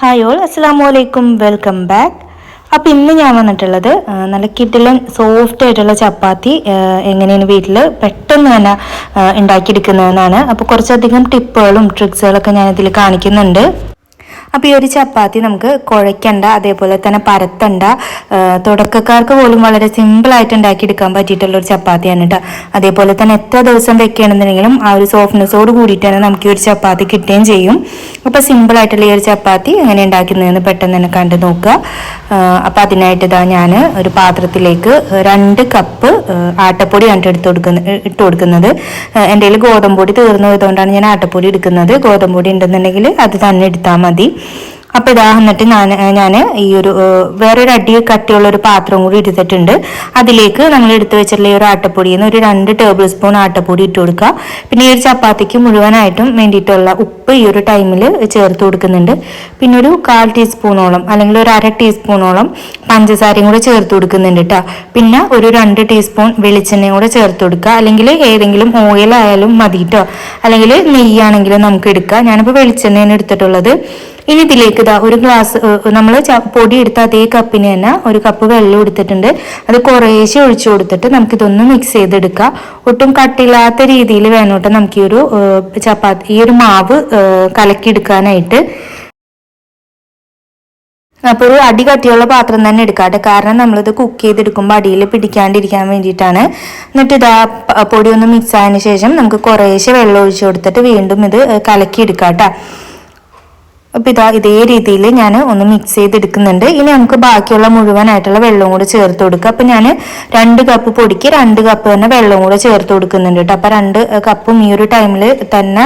Hi all അസ്സാം വലൈക്കും welcome back അപ്പോൾ ഇന്ന് ഞാൻ വന്നിട്ടുള്ളത് നല്ല കിട്ടിലും സോഫ്റ്റ് ആയിട്ടുള്ള ചപ്പാത്തി എങ്ങനെയാണ് വീട്ടിൽ പെട്ടെന്ന് തന്നെ ഉണ്ടാക്കിയെടുക്കുന്നതെന്നാണ്. അപ്പോൾ കുറച്ചധികം ടിപ്പുകളും ട്രിക്സുകളൊക്കെ ഞാൻ ഇതിൽ കാണിക്കുന്നുണ്ട്. അപ്പോൾ ഈ ഒരു ചപ്പാത്തി നമുക്ക് കുഴയ്ക്കണ്ട അതേപോലെ തന്നെ പരത്തണ്ട. തുടക്കക്കാർക്ക് പോലും വളരെ സിമ്പിളായിട്ട് ഉണ്ടാക്കിയെടുക്കാൻ പറ്റിയിട്ടുള്ള ഒരു ചപ്പാത്തിയാണ് കേട്ടോ അതേപോലെ തന്നെ എത്ര ദിവസം വെക്കുകയാണെന്നുണ്ടെങ്കിലും ആ ഒരു സോഫ്റ്റ്നെസ്സോട് കൂടിയിട്ട് തന്നെ നമുക്ക് ഈ ഒരു ചപ്പാത്തി കിട്ടുകയും ചെയ്യും. അപ്പോൾ സിമ്പിളായിട്ടുള്ള ഈ ഒരു ചപ്പാത്തി എങ്ങനെ ഉണ്ടാക്കുന്നതെന്ന് പെട്ടെന്ന് തന്നെ കണ്ടു നോക്കുക. അപ്പോൾ അതിനായിട്ട് ഇതാ ഞാൻ ഒരു പാത്രത്തിലേക്ക് രണ്ട് കപ്പ് ആട്ടപ്പൊടി ആട്ടപ്പൊടിയാണ് എടുത്ത് കൊടുക്കുന്ന ഇട്ട് കൊടുക്കുന്നത്. എന്റെ കയ്യിൽ ഗോതമ്പൊടി തീർന്നു പോയതുകൊണ്ടാണ് ഞാൻ ആട്ടപ്പൊടി എടുക്കുന്നത്. ഗോതമ്പൊടി ഉണ്ടെന്നുണ്ടെങ്കിൽ അത് തന്നെ എടുത്താൽ മതി. മതി അപ്പോൾ ഇതാ എന്നിട്ട് ഞാൻ ഞാൻ ഈ ഒരു വേറൊരു അടി കട്ടിയുള്ള ഒരു പാത്രം കൂടി എടുത്തിട്ടുണ്ട്. അതിലേക്ക് നമ്മൾ എടുത്തു വെച്ചിട്ടുള്ള ഈ ഒരു ആട്ടപ്പൊടിയിൽ നിന്ന് ഒരു രണ്ട് ടേബിൾ സ്പൂൺ ആട്ടപ്പൊടി ഇട്ട് കൊടുക്കുക. പിന്നെ ഈ ഒരു ചപ്പാത്തിക്ക് മുഴുവനായിട്ടും വേണ്ടിയിട്ടുള്ള ഉപ്പ് ഈ ഒരു ടൈമിൽ ചേർത്ത് കൊടുക്കുന്നുണ്ട്. പിന്നെ ഒരു കാൽ ടീസ്പൂണോളം അല്ലെങ്കിൽ ഒരു അര ടീസ്പൂണോളം പഞ്ചസാരയും കൂടെ ചേർത്ത് കൊടുക്കുന്നുണ്ട് കേട്ടോ പിന്നെ ഒരു രണ്ട് ടീസ്പൂൺ വെളിച്ചെണ്ണയും കൂടെ ചേർത്ത് കൊടുക്കുക. അല്ലെങ്കിൽ ഏതെങ്കിലും ഓയിലായാലും മതി കേട്ടോ അല്ലെങ്കിൽ നെയ്യാണെങ്കിലും നമുക്ക് എടുക്കാം ഞാനിപ്പോൾ വെളിച്ചെണ്ണയാണ് എടുത്തിട്ടുള്ളത്. ഇനി ഇതിലേക്ക് ഇതാ ഒരു ഗ്ലാസ് നമ്മൾ പൊടി എടുത്ത അതേ കപ്പിന് തന്നെ ഒരു കപ്പ് വെള്ളം എടുത്തിട്ടുണ്ട്. അത് കുറേശ്ശെ ഒഴിച്ചു കൊടുത്തിട്ട് നമുക്കിതൊന്ന് മിക്സ് ചെയ്തെടുക്കുക ഒട്ടും കട്ടില്ലാത്ത രീതിയിൽ വേണം കേട്ടോ നമുക്ക് ഈ ഒരു ചപ്പാത്തി ഈ ഒരു മാവ് കലക്കിയെടുക്കാനായിട്ട്. അപ്പോൾ ഒരു അടി കട്ടിയുള്ള പാത്രം തന്നെ എടുക്കാട്ടെ കാരണം നമ്മളിത് കുക്ക് ചെയ്തെടുക്കുമ്പോൾ അടിയിൽ പിടിക്കാണ്ടിരിക്കാൻ വേണ്ടിയിട്ടാണ്. എന്നിട്ട് ഇതാ പൊടി ഒന്ന് മിക്സ് ആയതിനു ശേഷം നമുക്ക് കുറേശ്ശെ വെള്ളം ഒഴിച്ചു കൊടുത്തിട്ട് വീണ്ടും ഇത് കലക്കി എടുക്കാട്ടോ അപ്പോൾ ഇതാ ഇതേ രീതിയിൽ ഞാൻ ഒന്ന് മിക്സ് ചെയ്തെടുക്കുന്നുണ്ട്. ഇനി നമുക്ക് ബാക്കിയുള്ള മുഴുവനായിട്ടുള്ള വെള്ളവും കൂടെ ചേർത്ത് കൊടുക്കുക അപ്പോൾ ഞാൻ രണ്ട് കപ്പ് പൊടിക്ക് രണ്ട് കപ്പ് തന്നെ വെള്ളവും കൂടെ ചേർത്ത് കൊടുക്കുന്നുണ്ട് കേട്ടോ അപ്പോൾ രണ്ട് കപ്പും ഈ ഒരു ടൈമിൽ തന്നെ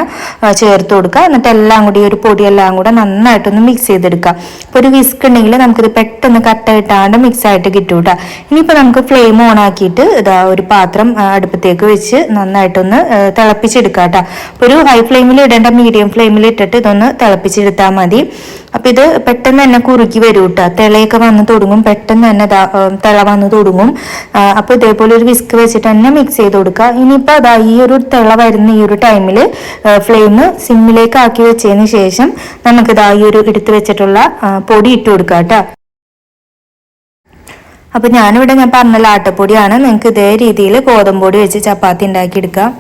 ചേർത്ത് കൊടുക്കുക എന്നിട്ട് എല്ലാം കൂടി ഈ ഒരു പൊടിയെല്ലാം കൂടെ നന്നായിട്ടൊന്ന് മിക്സ് ചെയ്തെടുക്കുക അപ്പോൾ ഒരു വിസ്ക് ഉണ്ടെങ്കിൽ നമുക്കിത് പെട്ടെന്ന് കട്ട കിട്ടാണ്ട് മിക്സ് ആയിട്ട് കിട്ടും കേട്ടോ ഇനിയിപ്പോൾ നമുക്ക് ഫ്ലെയിം ഓൺ ആക്കിയിട്ട് ഇതാ ഒരു പാത്രം അടുപ്പത്തേക്ക് വെച്ച് നന്നായിട്ടൊന്ന് തിളപ്പിച്ചെടുക്കാം കേട്ടോ ഒരു ഹൈ ഫ്ലെയിമിൽ ഇടേണ്ട മീഡിയം ഫ്ലെയിമിൽ ഇട്ടിട്ട് ഇതൊന്ന് തിളപ്പിച്ചെടുത്താൽ മതി. അപ്പം ഇത് പെട്ടെന്ന് തന്നെ കുറുക്കി വരും കേട്ടോ തിളയൊക്കെ വന്ന് തുടങ്ങും. പെട്ടെന്ന് തന്നെ തിള വന്ന് തുടങ്ങും. അപ്പോൾ ഇതേപോലെ ഒരു വിസ്ക് വെച്ചിട്ട് തന്നെ മിക്സ് ചെയ്ത് കൊടുക്കുക ഇനിയിപ്പോൾ അതാ ഈ ഒരു തിള വരുന്ന ഈ ഒരു ടൈമിൽ ഫ്ലെയിം സിമ്മിലേക്ക് ആക്കി വെച്ചതിന് ശേഷം നമുക്ക് ഇതാ ഈ ഒരു എടുത്ത് വെച്ചിട്ടുള്ള പൊടി ഇട്ട് കൊടുക്കാം കേട്ടോ അപ്പൊ ഞാനിവിടെ ഞാൻ പറഞ്ഞ ലാട്ടപ്പൊടിയാണ്. നിങ്ങൾക്ക് ഇതേ രീതിയിൽ ഗോതമ്പൊടി വെച്ച് ചപ്പാത്തി ഉണ്ടാക്കിയെടുക്കാം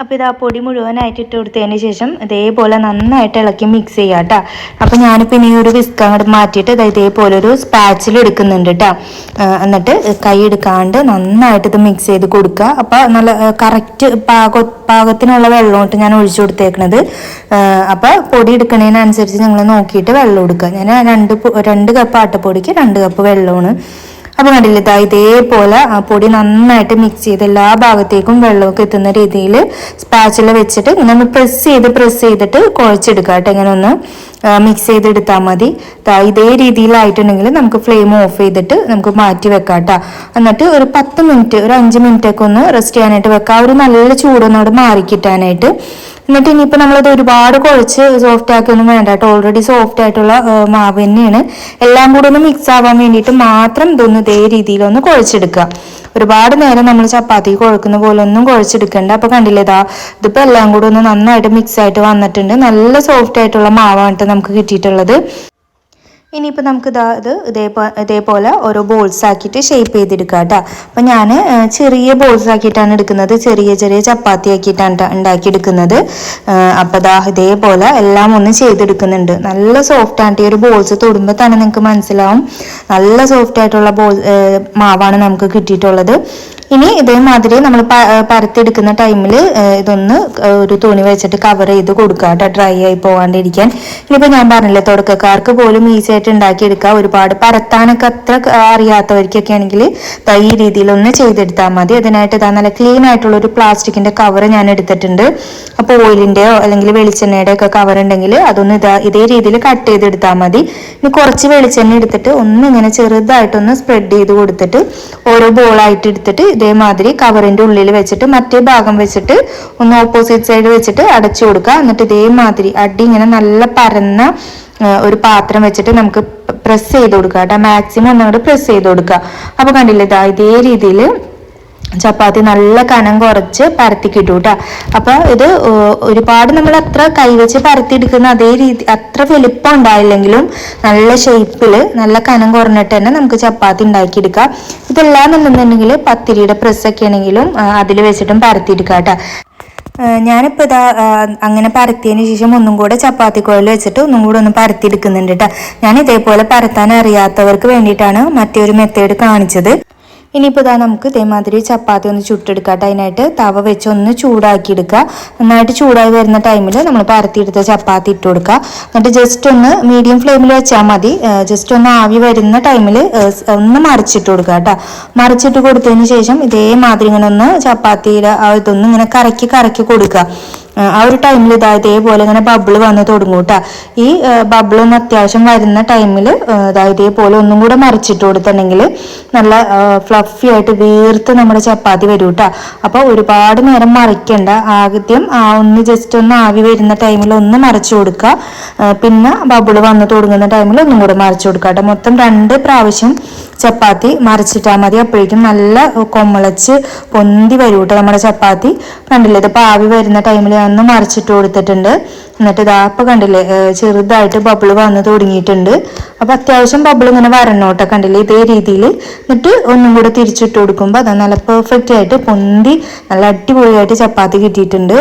അപ്പോൾ ഇത് ആ പൊടി മുഴുവനായിട്ട് ഇട്ട് കൊടുത്തതിന് ശേഷം ഇതേപോലെ നന്നായിട്ട് ഇളക്കി മിക്സ് ചെയ്യാം കേട്ടോ അപ്പോൾ ഞാനിപ്പോൾ ഇനി ഒരു വിസ്ക് അങ്ങോട്ട് മാറ്റിയിട്ട് ഇത് ഇതേപോലെ ഒരു സ്പാച്ചിൽ എടുക്കുന്നുണ്ട് കേട്ടോ എന്നിട്ട് കൈ എടുക്കാണ്ട് നന്നായിട്ട് ഇത് മിക്സ് ചെയ്ത് കൊടുക്കുക. അപ്പോൾ നല്ല കറക്റ്റ് പാക പാകത്തിനുള്ള വെള്ളമോട്ട് ഞാൻ ഒഴിച്ചു കൊടുത്തേക്കണത്. അപ്പോൾ പൊടി എടുക്കുന്നതിനനുസരിച്ച് നിങ്ങൾ നോക്കിയിട്ട് വെള്ളം എടുക്കുക. ഞാൻ രണ്ട് രണ്ട് കപ്പ് ആട്ടപ്പൊടിക്ക് രണ്ട് കപ്പ് വെള്ളമാണ്. അപ്പോൾ കണ്ടില്ലേ ഇതാ ഇതേപോലെ ആ പൊടി നന്നായിട്ട് മിക്സ് ചെയ്ത് എല്ലാ ഭാഗത്തേക്കും വെള്ളമൊക്കെ എത്തുന്ന രീതിയിൽ സ്പാച്ചില വെച്ചിട്ട് ഇങ്ങനെ ഒന്ന് പ്രസ് ചെയ്ത് പ്രസ് ചെയ്തിട്ട് കുഴച്ചെടുക്കുക കേട്ടോ. ഇങ്ങനെ ഒന്ന് മിക്സ് ചെയ്തെടുത്താൽ മതി. ഇതേ രീതിയിലായിട്ടുണ്ടെങ്കിൽ നമുക്ക് ഫ്ലെയിം ഓഫ് ചെയ്തിട്ട് നമുക്ക് മാറ്റി വെക്കാം കേട്ടോ. എന്നിട്ട് ഒരു പത്ത് മിനിറ്റ് ഒരു അഞ്ച് മിനിറ്റൊക്കെ ഒന്ന് റെസ്റ്റ് ചെയ്യാനായിട്ട് വെക്കാം. ഒരു നല്ല ചൂടൊന്നോട് മാറിക്കിട്ടാനായിട്ട് എന്നിട്ട് ഇനിയിപ്പോൾ നമ്മളത് ഒരുപാട് കുഴച്ച് സോഫ്റ്റ് ആക്കിയൊന്നും വേണ്ട കേട്ടോ. ഓൾറെഡി സോഫ്റ്റ് ആയിട്ടുള്ള മാവ് തന്നെയാണ്. എല്ലാം കൂടെ ഒന്ന് മിക്സ് ആവാൻ വേണ്ടിയിട്ട് മാത്രം ഇതൊന്ന് ഇതേ രീതിയിലൊന്ന് കുഴച്ചെടുക്കുക. ഒരുപാട് നേരം നമ്മൾ ചപ്പാത്തി കുഴക്കുന്ന പോലെ ഒന്നും കുഴച്ചെടുക്കണ്ട. അപ്പോൾ കണ്ടില്ലേ ഇതാ ഇതിപ്പോൾ എല്ലാം കൂടെ ഒന്ന് നന്നായിട്ട് മിക്സ് ആയിട്ട് വന്നിട്ടുണ്ട്. നല്ല സോഫ്റ്റ് ആയിട്ടുള്ള മാവാണ് നമുക്ക് കിട്ടിയിട്ടുള്ളത്. ഇനിയിപ്പോൾ നമുക്ക് ഇതാ ഇത് ഇതേപോലെ ഇതേപോലെ ഓരോ ബോൾസ് ആക്കിയിട്ട് ഷേപ്പ് ചെയ്തെടുക്കുക കേട്ടോ അപ്പം ഞാൻ ചെറിയ ബോൾസ് ആക്കിയിട്ടാണ് എടുക്കുന്നത്. ചെറിയ ചെറിയ ചപ്പാത്തി ആക്കിയിട്ടാണ് ഉണ്ടാക്കി ഉണ്ടാക്കിയെടുക്കുന്നത്. അപ്പോൾ ദാ ഇതേപോലെ എല്ലാം ഒന്ന് ചെയ്തെടുക്കുന്നുണ്ട്. നല്ല സോഫ്റ്റ് ആയിട്ട് ഈ ഒരു ബോൾസ് തൊടുമ്പോൾ തന്നെ നിങ്ങൾക്ക് മനസ്സിലാവും. നല്ല സോഫ്റ്റ് ആയിട്ടുള്ള ബോൾ മാവാണ് നമുക്ക് കിട്ടിയിട്ടുള്ളത്. ഇനി ഇതേമാതിരി നമ്മൾ പരത്തെടുക്കുന്ന ടൈമിൽ ഇതൊന്ന് ഒരു തുണി വെച്ചിട്ട് കവർ ചെയ്ത് കൊടുക്കുക കേട്ടോ ഡ്രൈ ആയി പോകാണ്ടിരിക്കാൻ ഇനിയിപ്പോൾ ഞാൻ പറഞ്ഞില്ലേ തുടക്കക്കാർക്ക് പോലും ഈസി ആയിട്ട് ഉണ്ടാക്കിയെടുക്കുക. ഒരുപാട് പരത്താനൊക്കെ അത്ര അറിയാത്തവർക്കൊക്കെ ആണെങ്കിൽ ഈ രീതിയിൽ ഒന്ന് ചെയ്തെടുത്താൽ മതി. അതിനായിട്ട് ഇതാ നല്ല ക്ലീൻ ആയിട്ടുള്ള ഒരു പ്ലാസ്റ്റിക്കിന്റെ കവർ ഞാൻ എടുത്തിട്ടുണ്ട്. അപ്പോൾ ഓയിലിന്റെയോ അല്ലെങ്കിൽ വെളിച്ചെണ്ണയുടെ ഒക്കെ കവർ ഉണ്ടെങ്കിൽ അതൊന്ന് ഇതാ ഇതേ രീതിയിൽ കട്ട് ചെയ്തെടുത്താൽ മതി. ഇനി കുറച്ച് വെളിച്ചെണ്ണ എടുത്തിട്ട് ഒന്ന് ഇങ്ങനെ ചെറുതായിട്ടൊന്ന് സ്പ്രെഡ് ചെയ്ത് കൊടുത്തിട്ട് ഓരോ ബോളായിട്ട് എടുത്തിട്ട് ഇതേമാതിരി കവറിന്റെ ഉള്ളിൽ വെച്ചിട്ട് മറ്റേ ഭാഗം വെച്ചിട്ട് ഒന്ന് ഓപ്പോസിറ്റ് സൈഡ് വെച്ചിട്ട് അടച്ചു കൊടുക്കുക. എന്നിട്ട് ഇതേമാതിരി അടി ഇങ്ങനെ നല്ല പരന്ന ഒരു പാത്രം വെച്ചിട്ട് നമുക്ക് പ്രസ് ചെയ്ത് കൊടുക്കുക കേട്ടോ. മാക്സിമം ഒന്നുകൂടെ പ്രസ് ചെയ്ത് കൊടുക്കുക. അപ്പൊ കണ്ടില്ലേ ഇതാ ഇതേ രീതിയിൽ ചപ്പാത്തി നല്ല കനം കുറച്ച് പരത്തി കിട്ടും. കേട്ടോ അപ്പൊ ഇത് ഒരുപാട് നമ്മൾ അത്ര കൈവച്ച് പരത്തി എടുക്കുന്ന അതേ രീതി അത്ര വലിപ്പം ഉണ്ടായില്ലെങ്കിലും നല്ല ഷേപ്പിൽ നല്ല കനം കുറഞ്ഞിട്ട് തന്നെ നമുക്ക് ചപ്പാത്തി ഉണ്ടാക്കിയെടുക്കാം. ഇതെല്ലാം എന്നുണ്ടെങ്കിൽ പത്തിരിയുടെ പ്രസ്സൊക്കെ ആണെങ്കിലും അതിൽ വെച്ചിട്ടും പരത്തിയെടുക്കാം കേട്ടോ. ഞാനിപ്പോൾ ഇതാ അങ്ങനെ പരത്തിയതിന് ശേഷം ഒന്നും കൂടെ ചപ്പാത്തി കുഴൽ വെച്ചിട്ട് ഒന്നും കൂടെ ഒന്ന് പരത്തിയെടുക്കുന്നുണ്ട് കേട്ടോ ഞാൻ ഇതേപോലെ പരത്താൻ അറിയാത്തവർക്ക് വേണ്ടിയിട്ടാണ് മറ്റൊരു മെത്തേഡ് കാണിച്ചത്. ഇനിയിപ്പോൾ ഇതാ നമുക്ക് ഇതേമാതിരി ചപ്പാത്തി ഒന്ന് ചുട്ടെടുക്കുക അതിനായിട്ട് തവ വെച്ച് ഒന്ന് ചൂടാക്കി എടുക്കുക നന്നായിട്ട് ചൂടായി വരുന്ന ടൈമിൽ നമ്മൾ പരത്തിയെടുത്ത ചപ്പാത്തി ഇട്ട് കൊടുക്കുക. എന്നിട്ട് ജസ്റ്റ് ഒന്ന് മീഡിയം ഫ്ലെയിമിൽ വെച്ചാൽ മതി. ജസ്റ്റ് ഒന്ന് ആവി വരുന്ന ടൈമിൽ ഒന്ന് മറിച്ചിട്ട് കൊടുക്കുക കേട്ടോ. മറിച്ചിട്ട് കൊടുത്തതിന് ശേഷം ഇതേമാതിരി ഇങ്ങനെ ഒന്ന് ചപ്പാത്തിയുടെ ഇതൊന്ന് ഇങ്ങനെ കറക്കി കറക്കി കൊടുക്കുക. ആ, ഒരു ടൈമിൽ ഇതാ ഇതേപോലെ ഇങ്ങനെ ബബിൾ വന്ന് തുടങ്ങും കേട്ടോ ഈ ബബിൾ ഒന്ന് അത്യാവശ്യം വരുന്ന ടൈമിൽ ഇതാ ഇതേപോലെ ഒന്നും കൂടെ മറിച്ചിട്ട് കൊടുത്തിട്ടുണ്ടെങ്കിൽ നല്ല ഫ്ലഫി ആയിട്ട് വീർത്ത് നമ്മുടെ ചപ്പാത്തി വരും കേട്ടോ അപ്പോൾ ഒരുപാട് നേരം മറിക്കണ്ട. ആദ്യം ആ ഒന്ന് ജസ്റ്റ് ഒന്ന് ആവി വരുന്ന ടൈമിൽ ഒന്ന് മറിച്ചു കൊടുക്കുക പിന്നെ ബബിൾ വന്ന് തുടങ്ങുന്ന ടൈമിൽ ഒന്നും കൂടെ മറിച്ചു കൊടുക്കുക മൊത്തം രണ്ട് പ്രാവശ്യം ചപ്പാത്തി മറിച്ചിട്ടാൽ മതി. അപ്പോഴേക്കും നല്ല കൊമ്മളച്ച് പൊന്തി വരും കേട്ടോ നമ്മുടെ ചപ്പാത്തി. കണ്ടില്ലേ ഇതിപ്പോൾ ആവി വരുന്ന ടൈമിൽ ഒന്ന് മറിച്ചിട്ട് കൊടുത്തിട്ടുണ്ട്. എന്നിട്ട് ഇതാ ഇപ്പം കണ്ടില്ലേ ചെറുതായിട്ട് ബബിൾ വന്ന് തുടങ്ങിയിട്ടുണ്ട്. അപ്പോൾ അത്യാവശ്യം ബബിൾ ഇങ്ങനെ വരണം കേട്ടോ കണ്ടില്ലേ ഇതേ രീതിയിൽ എന്നിട്ട് ഒന്നും കൂടെ തിരിച്ചിട്ട് കൊടുക്കുമ്പോൾ അത് നല്ല പെർഫെക്റ്റ് ആയിട്ട് പൊന്തി നല്ല അടിപൊളിയായിട്ട് ചപ്പാത്തി കിട്ടിയിട്ടുണ്ട്.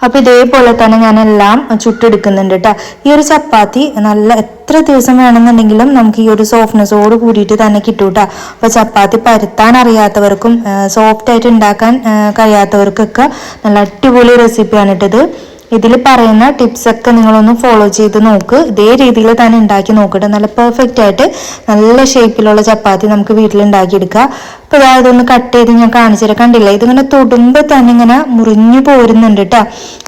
അപ്പൊ ഇതേപോലെ തന്നെ ഞാൻ എല്ലാം ചുട്ടെടുക്കുന്നുണ്ട് കേട്ടോ ഈ ഒരു ചപ്പാത്തി നല്ല എത്ര ദിവസം വേണമെന്നുണ്ടെങ്കിലും നമുക്ക് ഈ ഒരു സോഫ്റ്റ്നെസ്സോട് കൂടിയിട്ട് തന്നെ കിട്ടും കേട്ടോ അപ്പൊ ചപ്പാത്തി പരത്താൻ അറിയാത്തവർക്കും സോഫ്റ്റ് ആയിട്ട് ഉണ്ടാക്കാൻ കഴിയാത്തവർക്കൊക്കെ നല്ല അടിപൊളി റെസിപ്പിയാണ് ഇട്ടത് ഇതിൽ പറയുന്ന ടിപ്സ് ഒക്കെ നിങ്ങളൊന്ന് ഫോളോ ചെയ്ത് നോക്ക്. ഇതേ രീതിയിൽ തന്നെ ഉണ്ടാക്കി നോക്കട്ടെ. നല്ല പെർഫെക്റ്റ് ആയിട്ട് നല്ല ഷേപ്പിലുള്ള ചപ്പാത്തി നമുക്ക് വീട്ടിൽ ഉണ്ടാക്കിയെടുക്കാം. അപ്പോൾ ഇതാ ഇതൊന്ന് കട്ട് ചെയ്ത് ഞാൻ കാണിച്ചിട്ട് കണ്ടില്ല? ഇതിങ്ങനെ തൊടുമ്പോൾ തന്നെ ഇങ്ങനെ മുറിഞ്ഞു പോരുന്നുണ്ട് കേട്ടോ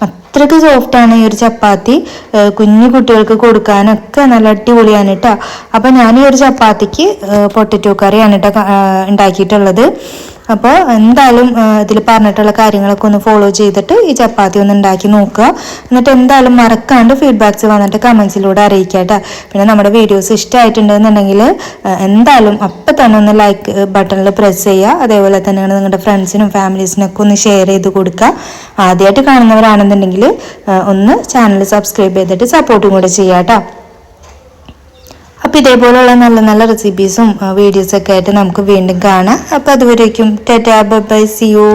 അത്രയ്ക്ക് സോഫ്റ്റ് ആണ് ഈ ഒരു ചപ്പാത്തി. കുഞ്ഞു കുട്ടികൾക്ക് കൊടുക്കാനൊക്കെ നല്ല അടിപൊളിയാണ് കേട്ടോ അപ്പം ഞാൻ ഈ ഒരു ചപ്പാത്തിക്ക് പൊട്ടറ്റോ കറിയാണ് കേട്ടോ ഉണ്ടാക്കിയിട്ടുള്ളത്. അപ്പോൾ എന്തായാലും ഇതിൽ പറഞ്ഞിട്ടുള്ള കാര്യങ്ങളൊക്കെ ഒന്ന് ഫോളോ ചെയ്തിട്ട് ഈ ചപ്പാത്തി ഒന്ന് ഉണ്ടാക്കി നോക്കുക. എന്നിട്ട് എന്തായാലും മറക്കാണ്ട് ഫീഡ്ബാക്ക്സ് വന്നിട്ട് കമൻസിലൂടെ അറിയിക്കട്ടെ. പിന്നെ നമ്മുടെ വീഡിയോസ് ഇഷ്ടമായിട്ടുണ്ടെന്നുണ്ടെങ്കിൽ എന്തായാലും അപ്പം തന്നെ ഒന്ന് ലൈക്ക് ബട്ടണിൽ പ്രസ് ചെയ്യുക. അതേപോലെ തന്നെ നിങ്ങളുടെ ഫ്രണ്ട്സിനും ഫാമിലീസിനൊക്കെ ഒന്ന് ഷെയർ ചെയ്ത് കൊടുക്കുക. ആദ്യമായിട്ട് കാണുന്നവരാണെന്നുണ്ടെങ്കിൽ ഒന്ന് ചാനൽ സബ്സ്ക്രൈബ് ചെയ്തിട്ട് സപ്പോർട്ടും കൂടെ ചെയ്യാം കേട്ടോ അപ്പോൾ ഇതേപോലെയുള്ള നല്ല നല്ല റെസിപ്പീസും വീഡിയോസൊക്കെ ആയിട്ട് നമുക്ക് വീണ്ടും കാണാം. അപ്പോൾ അതുവരേക്കും ടാറ്റാ ബൈ സി യു